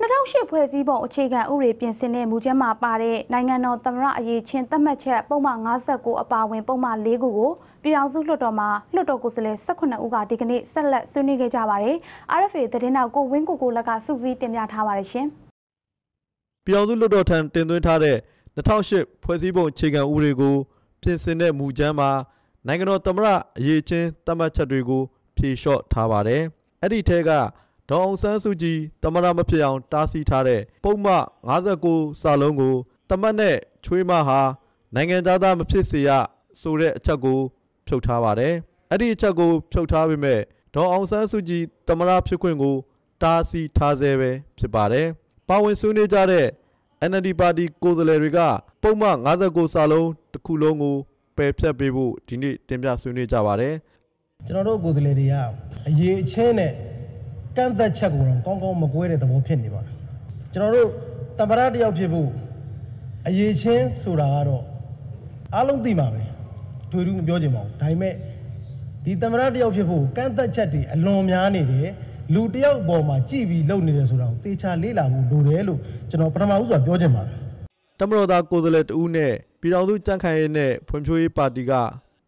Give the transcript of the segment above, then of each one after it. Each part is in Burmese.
2008ဖွဲ့စည်းပုံအခြေခံဥပဒေပြင်ဆင်တဲ့မူကြမ်းမှာပါတဲ့နိုင်ငံတော်သမ္မတအရေးချင်းသတ်မှတ်ချက်ပုံမှန်59အပါအဝင်ပုံမှန်4ခုကိုပြည်ထောင်စုလွှတ်တော်မှာလွှတ်တော်ကိုယ်စားလှယ်18ဦးကဒီကနေ့ဆက်လက်ဆွေးနွေးခဲ့ကြပါတယ်။ RFA သတင်းတောက်ကိုဝင်းကိုကိုလက်ကစုစည်းတင်ပြထားပါတယ်ရှင်။ပြည်ထောင်စုလွှတ်တော်ထံတင်သွင်းထားတဲ့2008ဖွဲ့စည်းပုံအခြေခံဥပဒေကိုပြင်ဆင်တဲ့မူကြမ်းမှာနိုင်ငံတော်သမ္မတအရေးချင်းသတ်မှတ်ချက်တွေကိုဖြေလျှော့ထားပါတယ်။အဲ့ဒီထဲက ဒေါအောင်ဆန်းစုကြည်တမရမဖြစ်အောင် တားဆီးထားတဲ့ပုံမှန်59စာလုံးကိုတမတ်နဲ့ချွေးမဟာနိုင်ငံသားမဖြစ်စေရဆိုတဲ့အချက်ကို ဖြုတ်ထားပါတယ်။အဲ့ဒီအချက်ကို ဖြုတ်ထားပေမဲ့ဒေါအောင်ဆန်းစုကြည်တမရဖြစ်ခွင့်ကို တားဆီးထားဆဲပဲဖြစ်ပါတယ်။ပါဝင်ဆွေးနွေးကြတဲ့ NLD ပါတီကိုယ်စားလှယ်တွေကပုံမှန်59စာလုံးတစ်ခုလုံးကိုပယ်ဖျက်ပေးဖို့ဒီနေ့တင်ပြဆွေးနွေးကြပါတယ်။ကျွန်တော်တို့ကိုယ်စားလှယ်တွေကအရေးအချင်းနဲ့ ကန့်သက်ချက်ကိုတော့ကောင်းကောင်းမကွဲတဲ့သဘောဖြစ်နေပါတယ်ကျွန်တော်တို့တမရတယောက်ဖြစ်ဖို့အရေးချင်းဆိုတာကတော့အားလုံးသိမှာပဲတွေ့တူးမပြောချင်ပါဘူးဒါပေမဲ့ဒီတမရတယောက်ဖြစ်ဖို့ကန့်သက်ချက်တွေအလွန်များနေတယ်လူတယောက်ပေါ်မှာကြည်ပြီးလုပ်နေတယ်ဆိုတာကိုသေချာလေ့လာဖို့လိုတယ်လို့ကျွန်တော်ပထမဦးစွာပြောချင်ပါတယ်တမတော်သားကိုယ်စားလှယ်တဦးနဲ့ပြည်တော်စုကြံ့ခိုင်ရေးနဲ့ဖွံ့ဖြိုးရေးပါတီက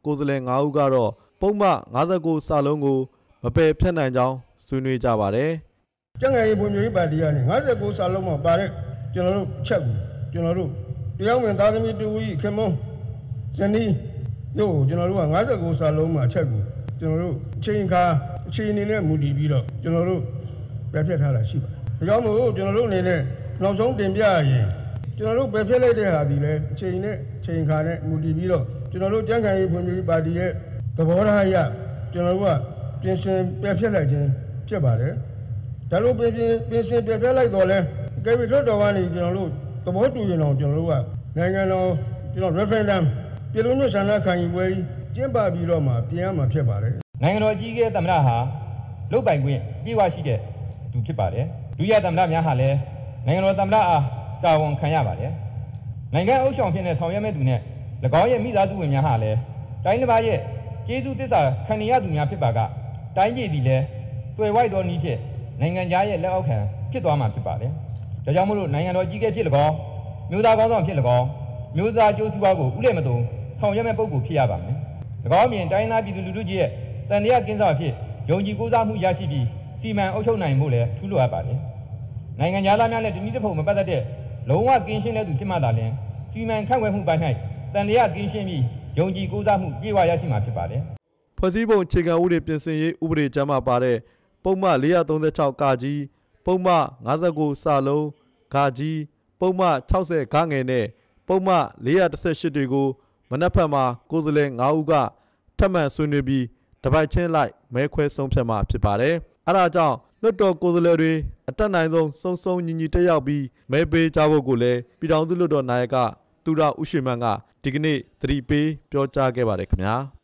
ကိုယ်စားလှယ်9ဦးကတော့ပုံမှန်59စာလုံးကိုမပယ်ဖျက်နိုင်ကြောင်း ဆွေးနွေးကြပါတယ်။ကျန်းမာရေးပုံမျိုးရေးပါတီကနေ59စာလုံးမှာပါတဲ့ကျွန်တော်တို့ချက်ကိုကျွန်တော်တို့တရားဝင်သားသမီးတူကြီးခင်မုန်းဇနီးတို့ကျွန်တော်တို့က59စာလုံးမှာချက်ကိုကျွန်တော်တို့ချိန်ခါအချိန်အနေနဲ့မူတည်ပြီးတော့ကျွန်တော်တို့ပြပြထားတာရှိပါတယ်။ဒါကြောင့်မို့ကျွန်တော်တို့အနေနဲ့နောက်ဆုံးတင်ပြရင်ကျွန်တော်တို့ပယ်ဖျက်လိုက်တဲ့ဟာဒီလဲချိန်နဲ့ချိန်ခါနဲ့မူတည်ပြီးတော့ကျွန်တော်တို့ကြံ့ခိုင်ရေးဖွံ့ဖြိုးရေးပါတီရဲ့သဘောထားအရကျွန်တော်တို့ကပြင်ဆင်ပယ်ဖျက်လိုက်ခြင်း ဖြစ်ပါတယ်ဒါလိုပြင်ပြင်ပြင်ဆင်ပြပြလိုက်တော့လဲကဲပြီးလွတ်တော်ကနေကျွန်တော်တို့သဘောတူရင်တော့ကျွန်တော်တို့ကနိုင်ငံတော်ကျွန်တော် referendum ပြည်လုံးမြို့ဆန္ဒခံယူပွဲကျင်းပပြီးတော့မှပြင်ရမှာဖြစ်ပါတယ်နိုင်ငံတော်ကြီးကဲသမ္မတဟာလုတ်ပိုင်ခွင့်ပြေဝရှိတဲ့သူဖြစ်ပါတယ်ဒုတိယသမ္မတများဟာလည်းနိုင်ငံတော်သမ္မတအားတာဝန်ခံရပါတယ်နိုင်ငံအုပ်ချုပ်ဖြစ်တဲ့ဆောင်ရွက်မဲ့သူနဲ့၎င်းရဲ့မိသားစုဝင်များဟာလည်းတိုင်းတစ်ပါးရဲ့ကျေးဇူးတစ္ဆာခံရသူများဖြစ်ပါကတိုင်းပြည်သည်လည်း တွေ့ဝိုက်သောနည်းဖြင့်နိုင်ငံသားရဲ့လက်အောက်ခံဖြစ်သွားမှာဖြစ်ပါတယ်။ဒါကြောင့်မို့လို့နိုင်ငံတော်ကြီးကဲဖြစ်၎င်းမြို့သားကောင်းဆောင်ဖြစ်၎င်းမြို့သားကျိုးစီးပွားကိုဥလဲမတုံဆောင်ရွက်မဲ့ပုံကိုဖြစ်ရပါမယ်။၎င်းအပြင်တိုင်းသားပြည်သူလူထုကြီးရဲ့တန်တရားကင်းစားဖြစ်ယုံကြည်ကိုးစားမှုရရှိပြီးစီမံအုပ်ချုပ်နိုင်မှုလည်းထူးလိုအပ်ပါတယ်။နိုင်ငံသားများနဲ့တနည်းတစ်ဖုံမပတ်သက်တဲ့လုံးဝကင်းရှင်းတဲ့သူဖြစ်မှသာလျှင်စီမံခန့်ခွဲမှုပိုင်း၌တန်တရားကင်းရှင်းပြီးယုံကြည်ကိုးစားမှုပြေဝရရှိမှာဖြစ်ပါတယ်။ဖွဲ့စည်းပုံအခြေခံဥပဒေပြင်ဆင်ရေးဥပဒေကြမ်းမှာပါတဲ့ ပုံမှန်436ကကြီးပုံမှန်59စာလုံးဂါကြီးပုံမှန်60ဂငယ်နဲ့ပုံမှန်418တွေကိုမနက်ဖြန်မှာကိုယ်စားလှယ်9ဦးကထပ်မံဆွေးနွေးပြီးတပိုက်ချင်းလိုက်မဲခွဲဆုံးဖြတ်မှာဖြစ်ပါတယ်။အဲဒါကြောင့်လွတ်တော်ကိုယ်စားလှယ်တွေအတက်နိုင်ဆုံးစုံစုံညီညီတက်ရောက်ပြီးမဲပေးကြဖို့ကိုလည်းပြည်ထောင်စုလွတ်တော်နာယကသူရဥရှိမန်ကဒီကနေ့သတိပေးပြောကြားခဲ့ပါတယ်ခင်ဗျာ။